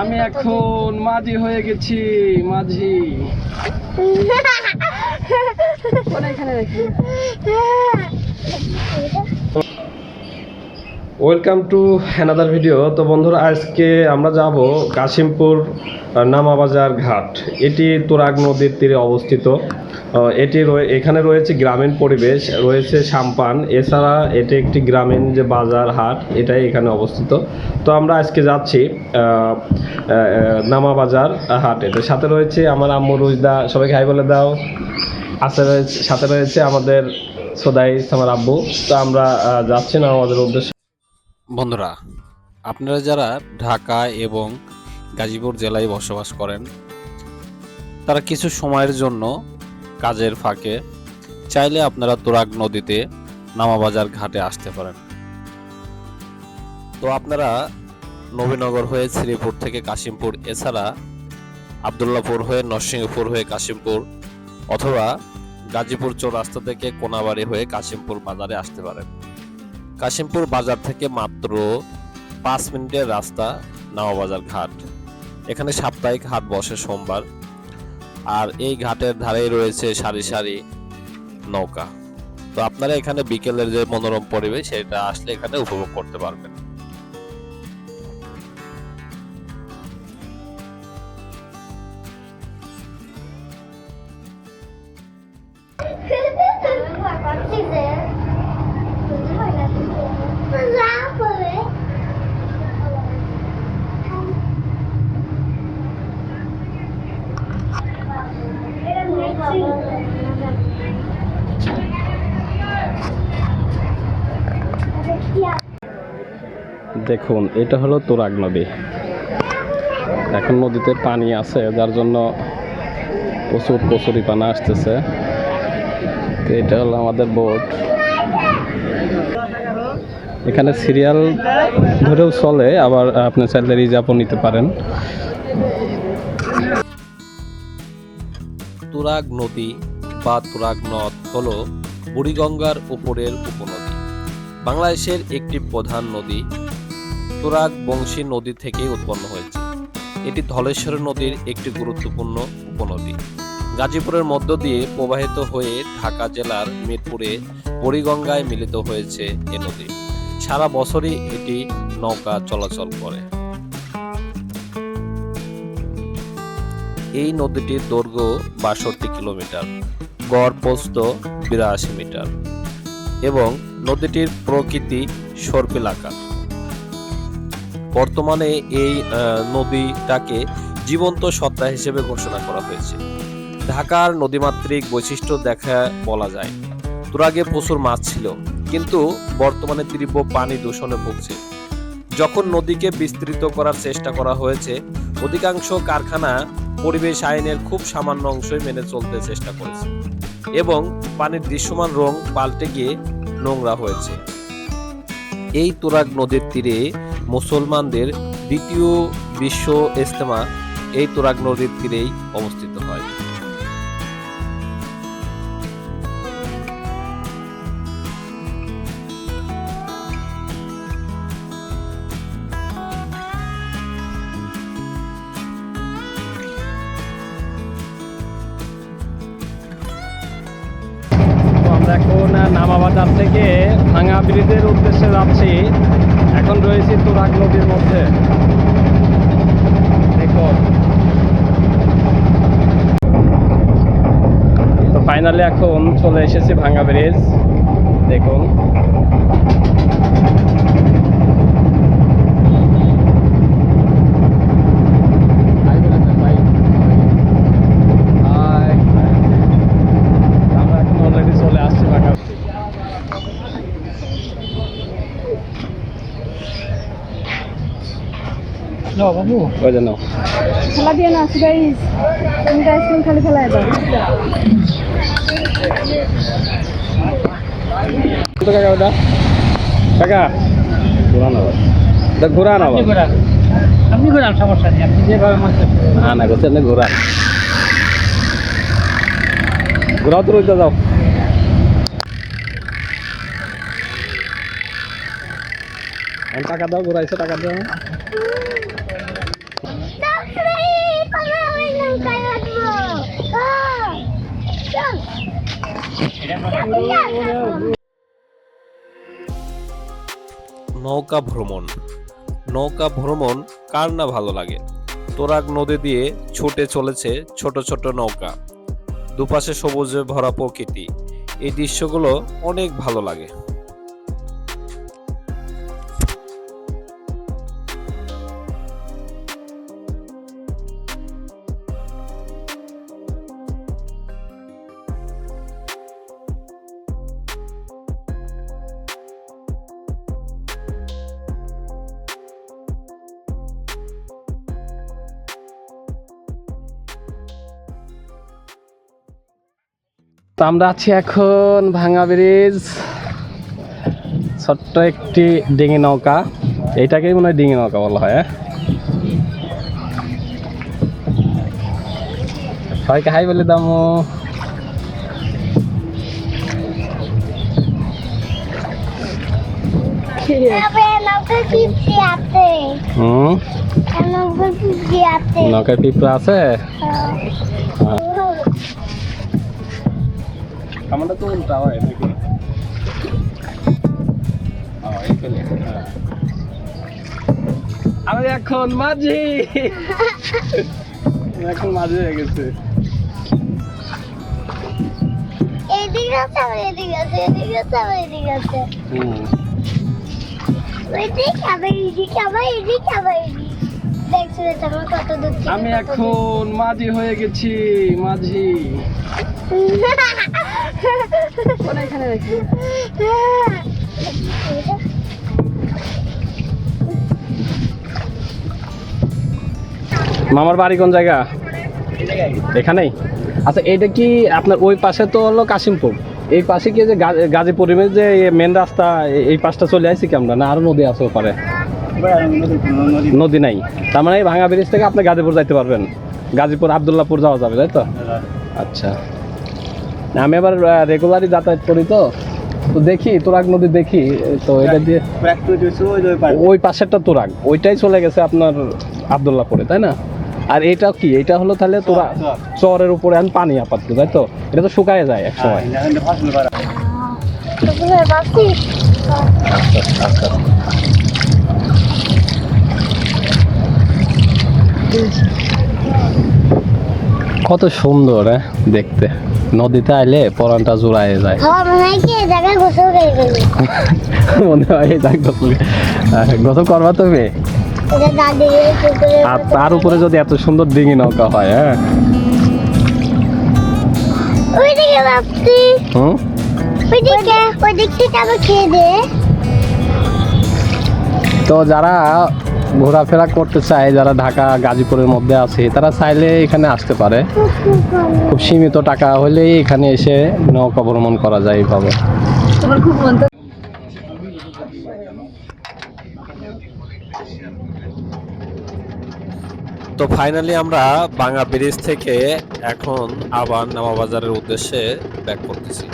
আমি এখন মাঝি হয়ে গেছি মাঝি। ওয়েলকাম টু হ্যানাদার ভিডিও তো বন্ধুরা আজকে আমরা যাব কাশিমপুর নামাবাজার ঘাট। এটি তোরাগ নদীর তীরে অবস্থিত। এটি রয়ে- এখানে রয়েছে গ্রামীণ পরিবেশ, রয়েছে সাম্পান। এছাড়া এটি একটি গ্রামীণ যে বাজার, হাট, এটাই এখানে অবস্থিত। তো আমরা আজকে যাচ্ছি নামা বাজার হাটে। তো সাথে রয়েছে আমার আম্মু রুজদা। সবাইকে হাই বলে দাও। আছে রয়েছে সাথে রয়েছে আমাদের সোদাই আমার আব্বু। তো আমরা যাচ্ছি না আমাদের উদ্দেশ্যে। বন্ধুরা, আপনারা যারা ঢাকা এবং গাজীপুর জেলায় বসবাস করেন, তারা কিছু সময়ের জন্য কাজের ফাঁকে চাইলে আপনারা তুরাগ নদীতে নামাবাজার ঘাটে আসতে পারেন। তো আপনারা নবীনগর হয়ে শ্রীপুর থেকে কাশিমপুর, এছাড়া আবদুল্লাপুর হয়ে নরসিংহপুর হয়ে কাশিমপুর, অথবা গাজীপুর চৌরাস্তা থেকে কোনাবাড়ি হয়ে কাশিমপুর বাজারে আসতে পারেন। কাশিমপুর বাজার থেকে মাত্র পাঁচ মিনিটের রাস্তা নাওবাজার ঘাট। এখানে সাপ্তাহিক হাট বসে সোমবার। আর এই ঘাটের ধারেই রয়েছে সারি সারি নৌকা। তো আপনারা এখানে বিকেলের যে মনোরম পরিবেশ, সেটা আসলে এখানে উপভোগ করতে পারবেন। দেখুন, এটা হলো তুরাগ নদী। এখন নদীতে পানি আছে, যার জন্য প্রচুর কচুরি পানা আসতেছে। তো এটা হলো আমাদের বোট। এখানে সিরিয়াল ধরেও চলে, আবার আপনি চাইলে রিজার্ভও নিতে পারেন। তুরাগ নদী বা তুরাগ নদ হল বুড়িগঙ্গার উপরের উপনদী। বাংলাদেশের একটি প্রধান নদী। তুরাগ বংশী নদী থেকে উৎপন্ন হয়েছে। এটি ধলেশ্বরী নদীর একটি গুরুত্বপূর্ণ উপনদী। গাজীপুরের মধ্য দিয়ে প্রবাহিত হয়ে ঢাকা জেলার মিরপুরে বুড়িগঙ্গায় মিলিত হয়েছে এ নদী। সারা বছরই এটি নৌকা চলাচল করে। এই নদীটির দৈর্ঘ্য বাষট্টি কিলোমিটার, গড় প্রস্থ বিরাশি মিটার এবং নদীটির প্রকৃতি সর্পিলাকার। বর্তমানে এই নদীটাকে জীবন্ত সত্তা হিসেবে ঘোষণা করা হয়েছে। ঢাকার নদীমাতৃক বৈশিষ্ট্য দেখা বলা যায়। তুরাগে প্রচুর মাছ ছিল, কিন্তু বর্তমানে তীব্র পানি দূষণে ভুগছে। যখন নদীকে বিস্তৃত করার চেষ্টা করা হয়েছে, অধিকাংশ কারখানা পরিবেশ আইনের খুব সামান্য অংশই মেনে চলতে চেষ্টা করেছে এবং পানির দৃশ্যমান রং পাল্টে গিয়ে নোংরা হয়েছে। এই তুরাগ নদীর তীরে মুসলমানদের দ্বিতীয় বিশ্ব ইজতেমা এই তুরাগ নদীর তীরেই অবস্থিত হয়। আমরা এখন নামাবাজার থেকে ভাঙা ব্রিজের উদ্দেশ্যে যাচ্ছি। এখন রয়েছি তুরাগ নদীর মধ্যে। তো ফাইনালি এখন চলে এসেছি ভাঙ্গা ব্রিজ দেখুন Hi. আমরা এখন অলরেডি চলে আসছি ভাঙা বাবু। ওই জন্য খেলা দিয়ে না আজকে গাইস আইসক্রিম খালি খেলায় দাও কত কাকা ওটা? কাকা ঘুরানো এটা ঘুরান। আপনি ঘোরান সমস্যা নেই। আপনি যেভাবে মন না না ঘুরান। ঘুরাও তো রইতে যাও। টাকা দাও ঘুরাইছো টাকা দাও। নৌকা ভ্রমণ। নৌকা ভ্রমণ কার না ভালো লাগে? তোরাগ নদী দিয়ে ছুটে চলেছে ছোট ছোট নৌকা। দুপাশে সবুজে ভরা প্রকৃতি। এই দৃশ্যগুলো অনেক ভালো লাগে। তো আমরা আছি এখন ভাঙা ব্রিজ। ছোট্ট একটি ডিঙি নৌকা। এইটাকেই মনে হয় ডিঙি নৌকা বলা হয় হ্যাঁ? সবাইকে হাই বলে দামো হুম? নৌকায় পিঁপড়া আছে। কামানটা তো উল্টা হয় নাকি আমি এখন মাঝি। এখন মাঝি হয়ে গেছে। এদিকে আছে এদিকে আছে এদিকে আছে এদিকে আছে। ওইদিকে আবার এদিকে আবার এদিকে আবার আমি এখন মাঝি হয়ে গেছি মাঝি। এখানে রাখি মামার বাড়ি কোন জায়গা? এখানেই? আচ্ছা এইটা কি আপনার ওই পাশে তো হলো কাশিমপুর? এই পাশে কি যে গা- গাজীপুর যে মেন রাস্তা এই পাশটা চলে আসছি কি আমরা? না আরও নদী আছে ওপারে? নদী নাই। তার মানে এই ভাঙা ব্রিজ থেকে আপনি গাজীপুর যাইতে পারবেন। গাজীপুর আবদুল্লাপুর যাওয়া যাবে তাই তো? আচ্ছা। আমি আবার রেগুলারই যাতায়াত করি তো। তো দেখি তোরাগ নদী দেখি। তো এটা দিয়ে ওই পাশেরটা তোরাগ। ওইটাই চলে গেছে আপনার আবদুল্লাপুরে তাই না? আর এটা কি? এটা হলো তাহলে তোরা চরের উপরে এখন পানি আপাতত তাই তো? এটা তো শুকায় যায় এক সময় ওগুলো বাসি কত সুন্দর হ্যাঁ? দেখতে। নদীতে আইলে পরানটা জোড়ায় যায়। মনে হয় গোসল মনে হয় গত করবা তুমি? আর তার উপরে যদি এত সুন্দর ডিঙি নৌকা হয় হ্যাঁ? তো যারা ঘোরাফেরা করতে চায় যারা ঢাকা গাজীপুরের মধ্যে আছে তারা চাইলে এখানে আসতে পারে। খুব সীমিত টাকা হলেই এখানে এসে নৌকা ভ্রমণ করা যায় এইভাবে। তো ফাইনালি আমরা বাংলা ব্রিজ থেকে এখন আবার নামাবাজারের উদ্দেশ্যে ব্যাক করতেছি।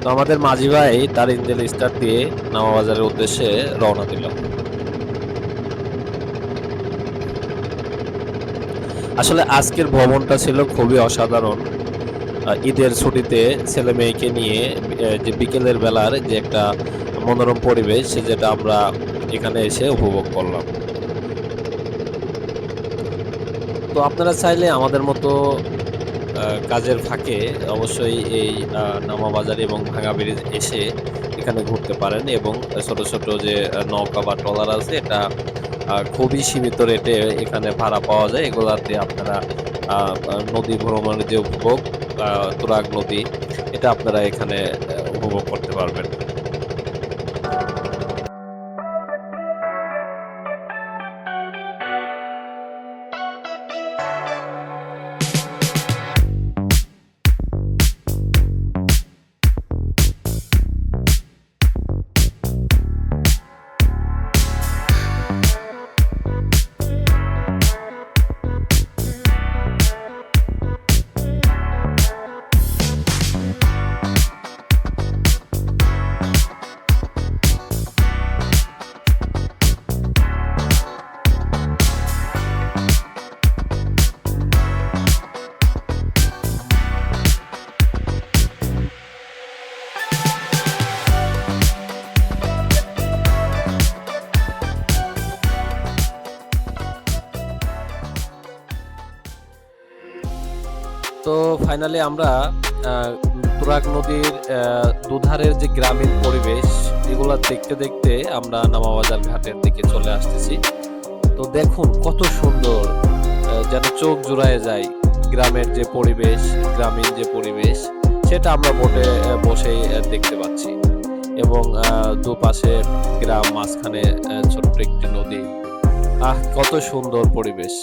তো আমাদের মাঝি ভাই তার ইঞ্জিন স্টার দিয়ে নামাবাজারের উদ্দেশ্যে রওনা দিল। আসলে আজকের ভ্রমণটা ছিল খুবই অসাধারণ। ঈদের ছুটিতে ছেলে মেয়েকে নিয়ে যে বিকেলের বেলার যে একটা মনোরম পরিবেশ যেটা আমরা এখানে এসে উপভোগ করলাম। তো আপনারা চাইলে আমাদের মতো কাজের ফাঁকে অবশ্যই এই নামাবাজার এবং ভাঙা ব্রিজ এসে এখানে ঘুরতে পারেন এবং ছোট ছোট যে নৌকা বা ট্রলার আছে, এটা খুবই সীমিত রেটে এখানে ভাড়া পাওয়া যায়। এগুলাতে আপনারা নদী ভ্রমণের যে উপভোগ তুরাগ নদী, এটা আপনারা এখানে উপভোগ করতে পারবেন। তো ফাইনালি আমরা তুরাগ নদীর দুধারের যে গ্রামীণ পরিবেশ, এগুলা দেখতে দেখতে আমরা নামাবাজার ঘাটের দিকে চলে আসতেছি। তো দেখুন কত সুন্দর যেন চোখ জুড়ায় যায় গ্রামের যে পরিবেশ, গ্রামীণ যে পরিবেশ, সেটা আমরা বোটে বসেই দেখতে পাচ্ছি। এবং দুপাশে গ্রাম, মাঝখানে ছোট্ট একটি নদী। আহ, কত সুন্দর পরিবেশ।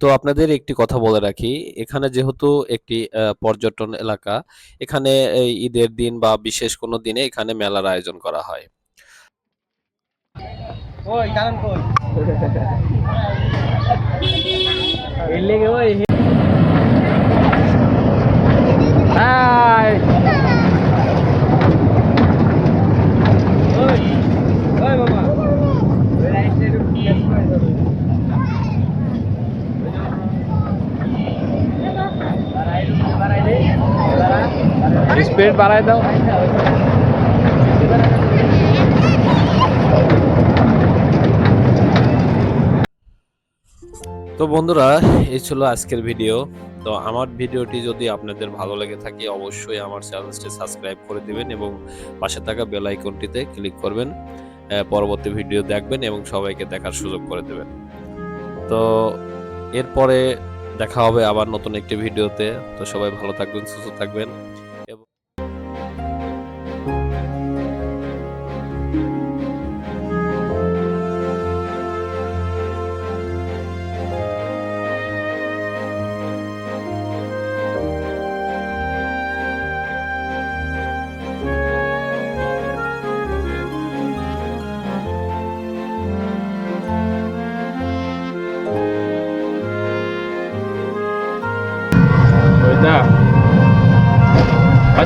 তো আপনাদের একটি কথা বলে রাখি এখানে যেহেতু একটি পর্যটন এলাকা এখানে ঈদের দিন বা বিশেষ কোনো দিনে এখানে মেলার আয়োজন করা হয় ওই ওই বাবা স্পিড বাড়াই দাও। তো বন্ধুরা, এই ছিল আজকের ভিডিও তো আমার ভিডিওটি যদি আপনাদের ভালো লেগে থাকে, অবশ্যই আমার চ্যানেলটি সাবস্ক্রাইব করে দিবেন এবং পাশে থাকা বেল আইকনটিতে ক্লিক করবেন। পরবর্তী ভিডিও দেখবেন এবং সবাইকে দেখার সুযোগ করে দেবেন। তো এরপরে দেখা হবে আবার নতুন একটি ভিডিওতে তো সবাই ভালো থাকবেন, সুস্থ থাকবেন।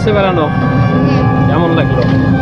原の山の滝。